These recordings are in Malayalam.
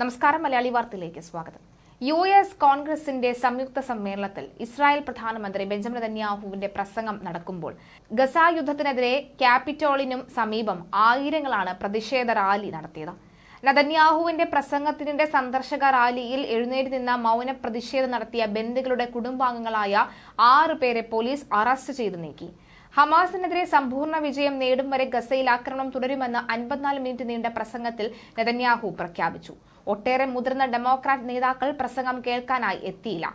നമസ്കാരം മലയാളി വാർത്തയിലേക്ക് സ്വാഗതം. യു എസ് കോൺഗ്രസിന്റെ സംയുക്ത സമ്മേളനത്തിൽ ഇസ്രായേൽ പ്രധാനമന്ത്രി ബെഞ്ചമിൻ നെതന്യാഹുവിന്റെ പ്രസംഗം നടക്കുമ്പോൾ ഗസ യുദ്ധത്തിനെതിരെ ക്യാപിറ്റോളിനും സമീപം ആയിരങ്ങളാണ് പ്രതിഷേധ റാലി നടത്തിയത്. നെതന്യാഹുവിന്റെ പ്രസംഗത്തിന്റെ സന്ദർശക റാലിയിൽ എഴുന്നേറ്റ് നിന്ന മൗന പ്രതിഷേധം നടത്തിയ ബന്ധുക്കളുടെ കുടുംബാംഗങ്ങളായ ആറ് പേരെ പോലീസ് അറസ്റ്റ് ചെയ്തു നീക്കി. ഹമാസിനെതിരെ സമ്പൂർണ വിജയം നേടും വരെ ഗസയിൽ ആക്രമണം തുടരുമെന്ന് അൻപത്തിനാല് മിനിറ്റ് നീണ്ട പ്രസംഗത്തിൽ നെതന്യാഹു പ്രഖ്യാപിച്ചു. ഒട്ടേറെ മുതിർന്ന ഡെമോക്രാറ്റ് നേതാക്കൾ പ്രസംഗം കേൾക്കാനായി എത്തിയില്ല.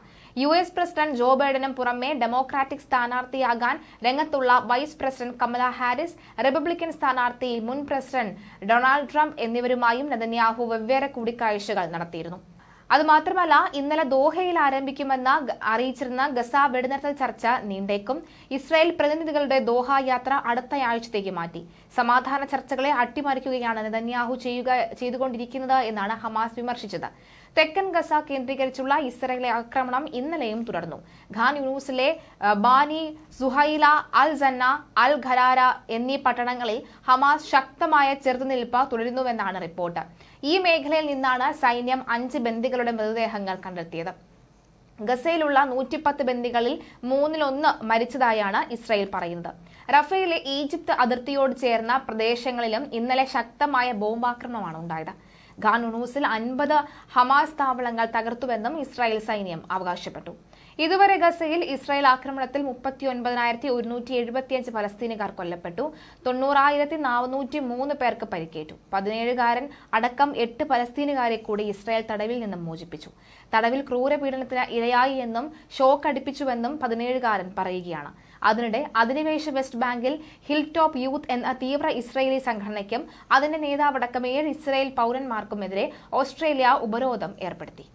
യു എസ് പ്രസിഡന്റ് ജോ ബൈഡനും പുറമെ ഡെമോക്രാറ്റിക് സ്ഥാനാർത്ഥിയാകാൻ രംഗത്തുള്ള vice president Kamala Harris Republican സ്ഥാനാർത്ഥി മുൻ പ്രസിഡന്റ് ഡൊണാൾഡ് ട്രംപ് എന്നിവരുമായും നെതന്യാഹു വെവ്വേറെ കൂടിക്കാഴ്ചകൾ നടത്തിയിരുന്നു. അതുമാത്രമല്ല ഇന്നലെ ദോഹയിൽ ആരംഭിക്കുമെന്ന് അറിയിച്ചിരുന്ന ഗസ വെടിനിർത്തൽ ചർച്ച നീണ്ടേക്കും. ഇസ്രായേൽ പ്രതിനിധികളുടെ ദോഹ യാത്ര അടുത്തയാഴ്ചത്തേക്ക് മാറ്റി. സമാധാന ചർച്ചകളെ അട്ടിമറിക്കുകയാണ് നെതന്യാഹു ചെയ്യുക ചെയ്തുകൊണ്ടിരിക്കുന്നത് എന്നാണ് ഹമാസ് വിമർശിച്ചത്. തെക്കൻ ഗസ കേന്ദ്രീകരിച്ചുള്ള ഇസ്രായേലിലെ ആക്രമണം ഇന്നലെയും തുടർന്നു. ഖാൻ യൂണൂസിലെ ബാനി സുഹൈല അൽ ജന്ന അൽ ഖരാര എന്നീ പട്ടണങ്ങളിൽ ഹമാസ് ശക്തമായ ചെറുത്തുനിൽപ്പ് തുടരുന്നുവെന്നാണ് റിപ്പോർട്ട്. ഈ മേഖലയിൽ നിന്നാണ് സൈന്യം അഞ്ച് ബന്ദികളുടെ മൃതദേഹങ്ങൾ കണ്ടെത്തിയത്. ഗസയിലുള്ള നൂറ്റിപ്പത്ത് ബന്ദികളിൽ മൂന്നിലൊന്ന് മരിച്ചതായാണ് ഇസ്രായേൽ പറയുന്നത്. റഫേലെ ഈജിപ്ത് അതിർത്തിയോട് ചേർന്ന പ്രദേശങ്ങളിലും ഇന്നലെ ശക്തമായ ബോംബാക്രമണമാണ് ഉണ്ടായത്. ഖാൻ യുണൂസിൽ അൻപത് ഹമാസ് താവളങ്ങൾ തകർത്തുവെന്നും ഇസ്രായേൽ സൈന്യം അവകാശപ്പെട്ടു. ഇതുവരെ ഗസയിൽ ഇസ്രായേൽ ആക്രമണത്തിൽ മുപ്പത്തി ഒൻപതിനായിരത്തി ഒരുന്നൂറ്റി എഴുപത്തിയഞ്ച് ഫലസ്തീനുകാർ കൊല്ലപ്പെട്ടു. തൊണ്ണൂറായിരത്തി നാനൂറ്റി മൂന്ന് പേർക്ക് പരിക്കേറ്റു. പതിനേഴുകാരൻ അടക്കം എട്ട് ഫലസ്തീനുകാരെ കൂടി ഇസ്രായേൽ തടവിൽ നിന്നും മോചിപ്പിച്ചു. തടവിൽ ക്രൂരപീഡനത്തിന് ഇരയായി എന്നും ഷോക്ക് അടിപ്പിച്ചുവെന്നും പതിനേഴുകാരൻ പറയുകയാണ്. അതിനിടെ അധിനിവേശ വെസ്റ്റ് ബാങ്കിൽ ഹിൽ ടോപ്പ് യൂത്ത് എന്ന തീവ്ര ഇസ്രയേലി സംഘടനയ്ക്കും അതിന്റെ നേതാവടക്കം ഏഴ് ഇസ്രയേൽ പൗരന്മാർക്കുമെതിരെ ഓസ്ട്രേലിയ ഉപരോധം ഏർപ്പെടുത്തി.